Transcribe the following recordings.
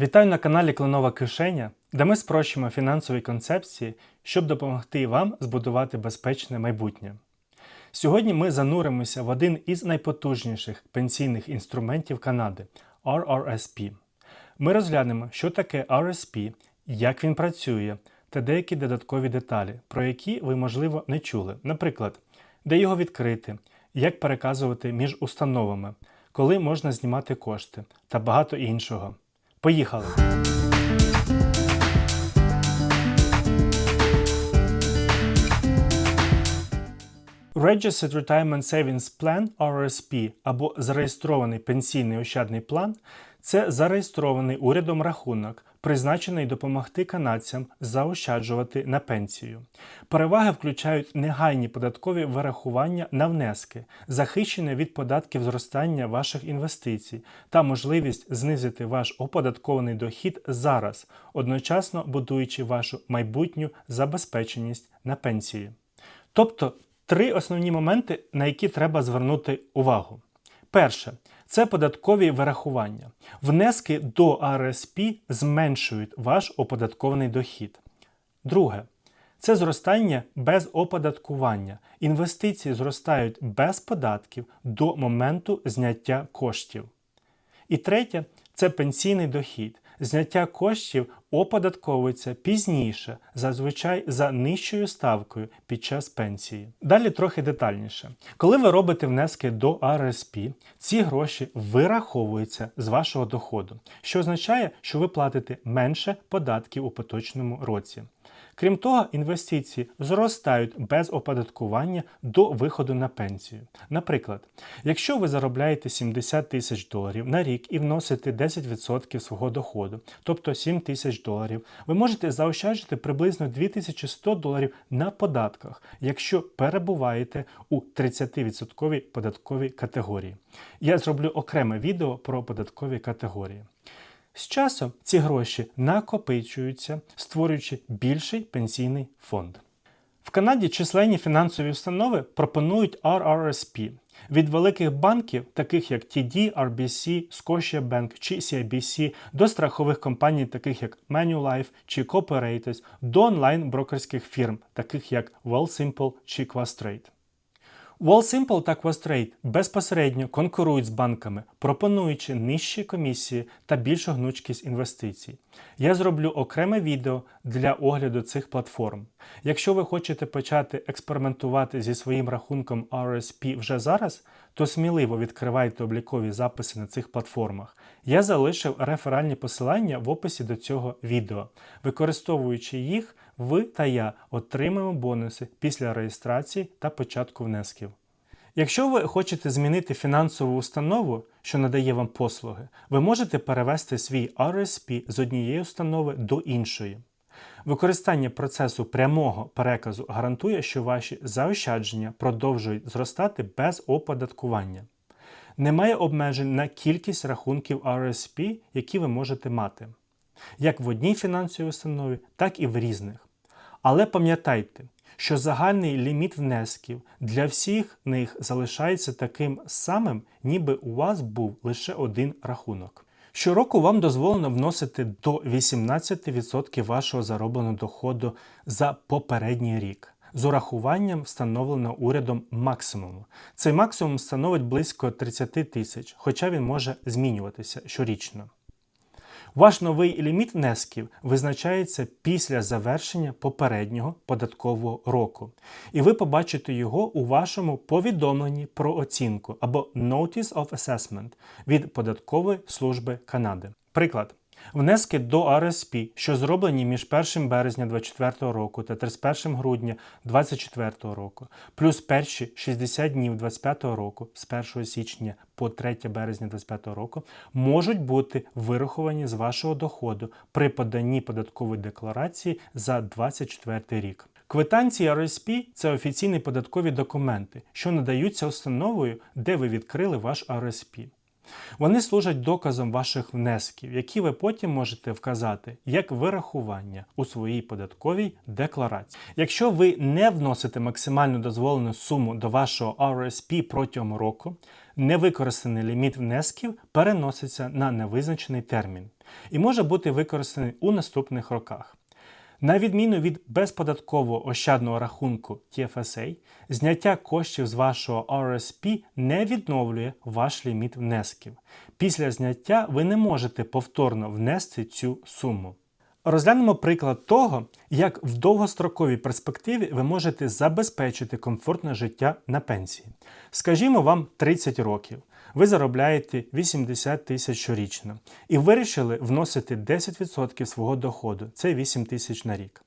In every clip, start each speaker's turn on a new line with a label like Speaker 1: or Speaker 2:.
Speaker 1: Вітаю на каналі Кленова Кишеня, де ми спрощуємо фінансові концепції, щоб допомогти вам збудувати безпечне майбутнє. Сьогодні ми зануримося в один із найпотужніших пенсійних інструментів Канади RRSP. Ми розглянемо, що таке RSP, як він працює, та деякі додаткові деталі, про які ви, можливо, не чули. Наприклад, де його відкрити, як переказувати між установами, коли можна знімати кошти та багато іншого. Поїхали! Registered Retirement Savings Plan RSP або зареєстрований пенсійний ощадний план це зареєстрований урядом рахунок, призначений допомогти канадцям заощаджувати на пенсію. Переваги включають негайні податкові вирахування на внески, захищення від податків зростання ваших інвестицій та можливість знизити ваш оподаткований дохід зараз, одночасно будуючи вашу майбутню забезпеченість на пенсії. Тобто три основні моменти, на які треба звернути увагу. Перше це податкові вирахування. Внески до АРСП зменшують ваш оподаткований дохід. Друге це зростання без оподаткування. Інвестиції зростають без податків до моменту зняття коштів. І третє це пенсійний дохід. Зняття коштів оподатковується пізніше, зазвичай за нижчою ставкою під час пенсії. Далі трохи детальніше. Коли ви робите внески до РСП, ці гроші вираховуються з вашого доходу, що означає, що ви платите менше податків у поточному році. Крім того, інвестиції зростають без оподаткування до виходу на пенсію. Наприклад, якщо ви заробляєте 70 тисяч доларів на рік і вносите 10% свого доходу, тобто 7 тисяч доларів, ви можете заощаджити приблизно 2100 доларів на податках, якщо перебуваєте у 30% податковій категорії. Я зроблю окреме відео про податкові категорії. З часом ці гроші накопичуються, створюючи більший пенсійний фонд. В Канаді численні фінансові установи пропонують RRSP від великих банків, таких як TD, RBC, Scotiabank чи CIBC, до страхових компаній, таких як Manulife чи Cooperative, до онлайн-брокерських фірм, таких як Wealthsimple чи Questrade. WallSimple та Questrade безпосередньо конкурують з банками, пропонуючи нижчі комісії та більшу гнучкість інвестицій. Я зроблю окреме відео для огляду цих платформ. Якщо ви хочете почати експериментувати зі своїм рахунком RSP вже зараз, то сміливо відкривайте облікові записи на цих платформах. Я залишив реферальні посилання в описі до цього відео. Використовуючи їх, ви та я отримаємо бонуси після реєстрації та початку внесків. Якщо ви хочете змінити фінансову установу, що надає вам послуги, ви можете перевести свій RSP з однієї установи до іншої. Використання процесу прямого переказу гарантує, що ваші заощадження продовжують зростати без оподаткування. Немає обмежень на кількість рахунків RSP, які ви можете мати, як в одній фінансовій установі, так і в різних. Але пам'ятайте, що загальний ліміт внесків для всіх них залишається таким самим, ніби у вас був лише один рахунок. Щороку вам дозволено вносити до 18% вашого заробленого доходу за попередній рік. З урахуванням встановленого урядом максимуму. Цей максимум становить близько 30 тисяч, хоча він може змінюватися щорічно. Ваш новий ліміт внесків визначається після завершення попереднього податкового року, і ви побачите його у вашому повідомленні про оцінку або Notice of Assessment від Податкової служби Канади. Приклад. Внески до РСП, що зроблені між 1 березня 2024 року та 31 грудня 2024 року, плюс перші 60 днів 2025 року з 1 січня по 3 березня 2025 року, можуть бути вираховані з вашого доходу при поданні податкової декларації за 2024 рік. Квитанції РСП це офіційні податкові документи, що надаються установою, де ви відкрили ваш РСП. Вони служать доказом ваших внесків, які ви потім можете вказати як вирахування у своїй податковій декларації. Якщо ви не вносите максимально дозволену суму до вашого RSP протягом року, невикористаний ліміт внесків переноситься на невизначений термін і може бути використаний у наступних роках. На відміну від безподаткового ощадного рахунку TFSA, зняття коштів з вашого RSP не відновлює ваш ліміт внесків. Після зняття ви не можете повторно внести цю суму. Розглянемо приклад того, як в довгостроковій перспективі ви можете забезпечити комфортне життя на пенсії. Скажімо, вам 30 років, ви заробляєте 80 тисяч щорічно і вирішили вносити 10% свого доходу це 8 тисяч на рік.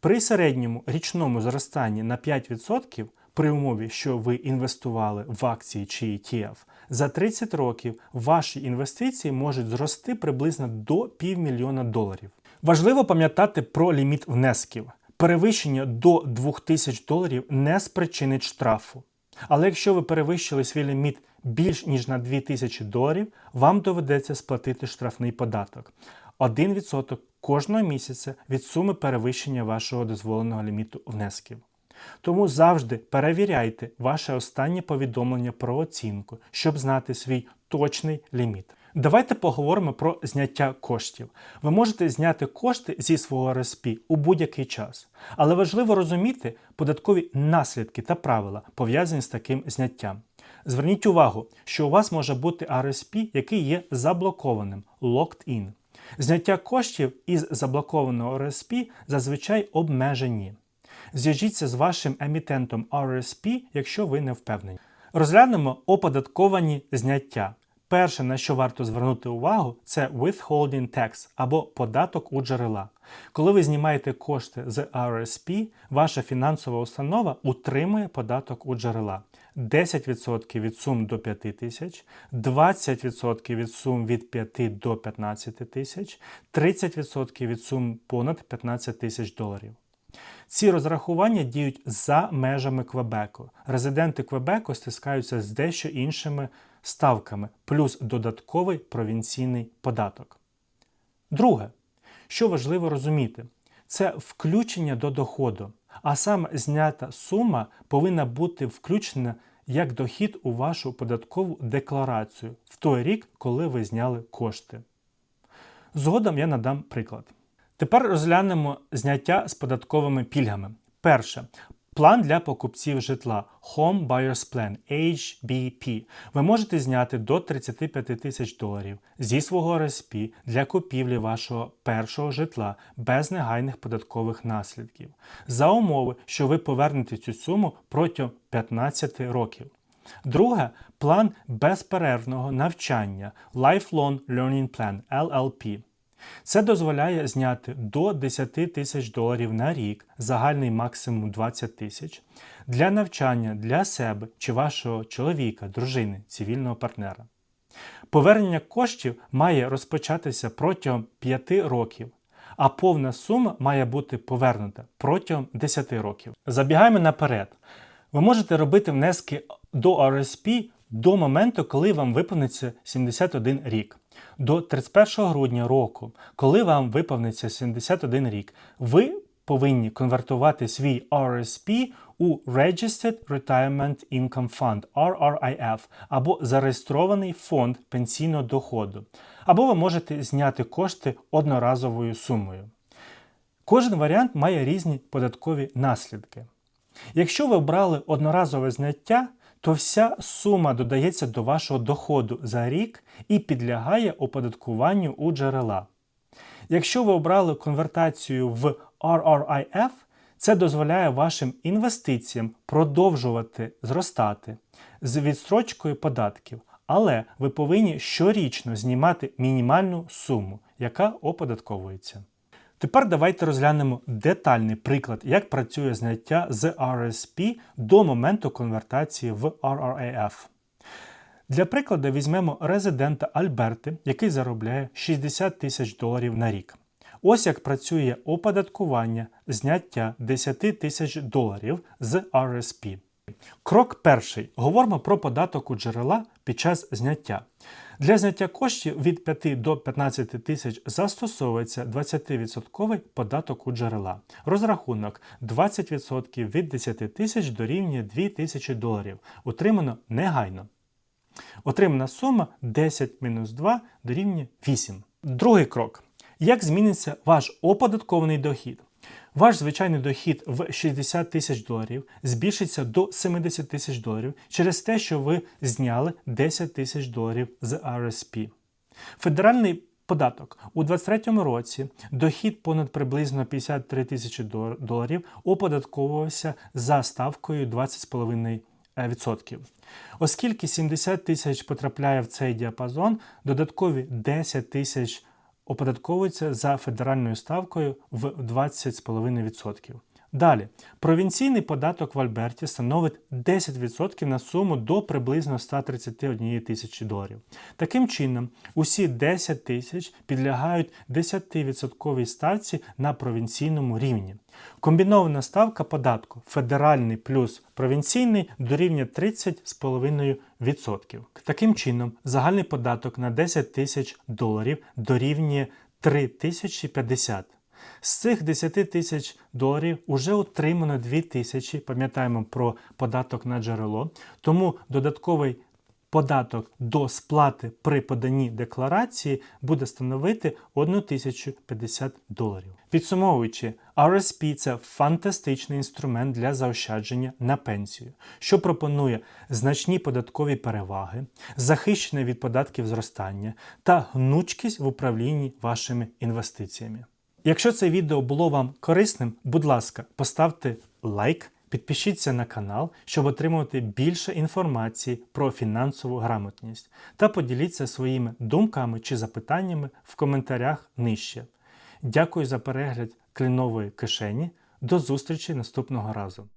Speaker 1: При середньому річному зростанні на 5% при умові, що ви інвестували в акції чи ETF, за 30 років ваші інвестиції можуть зрости приблизно до півмільйона доларів. Важливо пам'ятати про ліміт внесків. Перевищення до 2000 доларів не спричинить штрафу. Але якщо ви перевищили свій ліміт більш ніж на 2000 доларів, вам доведеться сплатити штрафний податок 1% кожного місяця від суми перевищення вашого дозволеного ліміту внесків. Тому завжди перевіряйте ваше останнє повідомлення про оцінку, щоб знати свій точний ліміт. Давайте поговоримо про зняття коштів. Ви можете зняти кошти зі свого РСП у будь-який час, але важливо розуміти податкові наслідки та правила, пов'язані з таким зняттям. Зверніть увагу, що у вас може бути RSP, який є заблокованим locked in. Зняття коштів із заблокованого RSP зазвичай обмежені. Зв'яжіться з вашим емітентом RSP, якщо ви не впевнені. Розглянемо оподатковані зняття. Перше, на що варто звернути увагу, це withholding tax або податок у джерела. Коли ви знімаєте кошти з RSP, ваша фінансова установа утримує податок у джерела. 10% від сум до 5 тисяч, 20% від сум від 5 до 15 тисяч, 30% від сум понад 15 тисяч доларів. Ці розрахування діють за межами Квебеку. Резиденти Квебеку стискаються з дещо іншими ставками, плюс додатковий провінційний податок. Друге, що важливо розуміти, це включення до доходу, а саме знята сума повинна бути включена як дохід у вашу податкову декларацію в той рік, коли ви зняли кошти. Згодом я надам приклад. Тепер розглянемо зняття з податковими пільгами. Перше. План для покупців житла Home Buyers Plan HBP. Ви можете зняти до 35 тисяч доларів зі свого РСП для купівлі вашого першого житла без негайних податкових наслідків, за умови, що ви повернете цю суму протягом 15 років. Друге план безперервного навчання Lifelong Learning Plan LLP. Це дозволяє зняти до 10 тисяч доларів на рік, загальний максимум 20 тисяч, для навчання для себе чи вашого чоловіка, дружини, цивільного партнера. Повернення коштів має розпочатися протягом 5 років, а повна сума має бути повернута протягом 10 років. Забігаємо наперед. Ви можете робити внески до RSP до моменту, коли вам виповниться 71 рік. До 31 грудня року, коли вам виповниться 71 рік, ви повинні конвертувати свій RSP у Registered Retirement Income Fund RRIF або зареєстрований фонд пенсійного доходу, або ви можете зняти кошти одноразовою сумою. Кожен варіант має різні податкові наслідки. Якщо ви обрали одноразове зняття, то вся сума додається до вашого доходу за рік і підлягає оподаткуванню у джерела. Якщо ви обрали конвертацію в RRIF, це дозволяє вашим інвестиціям продовжувати зростати з відстрочкою податків, але ви повинні щорічно знімати мінімальну суму, яка оподатковується. Тепер давайте розглянемо детальний приклад, як працює зняття з RSP до моменту конвертації в RRAF. Для прикладу візьмемо резидента Альберти, який заробляє 60 тисяч доларів на рік. Ось як працює оподаткування зняття 10 тисяч доларів з RSP. Крок перший. Говоримо про податок у джерела під час зняття. Для зняття коштів від 5 до 15 тисяч застосовується 20% податок у джерела. Розрахунок 20% від 10 тисяч дорівнює 2 тисячі доларів. Утримано негайно. Отримана сума 10 мінус 2 дорівнює 8. Другий крок. Як зміниться ваш оподаткований дохід? Ваш звичайний дохід в 60 тисяч доларів збільшиться до 70 тисяч доларів через те, що ви зняли 10 тисяч доларів з RSP. Федеральний податок у 2023 році дохід понад приблизно 53 тисячі доларів оподатковувався за ставкою 20,5%. Оскільки 70 тисяч потрапляє в цей діапазон, додаткові 10 тисяч оподатковуються за федеральною ставкою в 20,5%. Далі, провінційний податок в Альберті становить 10% на суму до приблизно 131 тисячі доларів. Таким чином, усі 10 тисяч підлягають 10% ставці на провінційному рівні. Комбінована ставка податку федеральний плюс провінційний дорівнює 30,5%. Таким чином, загальний податок на 10 тисяч доларів дорівнює 3050. З цих 10 тисяч доларів вже отримано 2 тисячі, пам'ятаємо про податок на джерело, тому додатковий податок до сплати при поданні декларації буде становити 1050 доларів. Підсумовуючи, RSP – це фантастичний інструмент для заощадження на пенсію, що пропонує значні податкові переваги, захищене від податків зростання та гнучкість в управлінні вашими інвестиціями. Якщо це відео було вам корисним, будь ласка, поставте лайк, підпишіться на канал, щоб отримувати більше інформації про фінансову грамотність, та поділіться своїми думками чи запитаннями в коментарях нижче. Дякую за перегляд клінової кишені. До зустрічі наступного разу.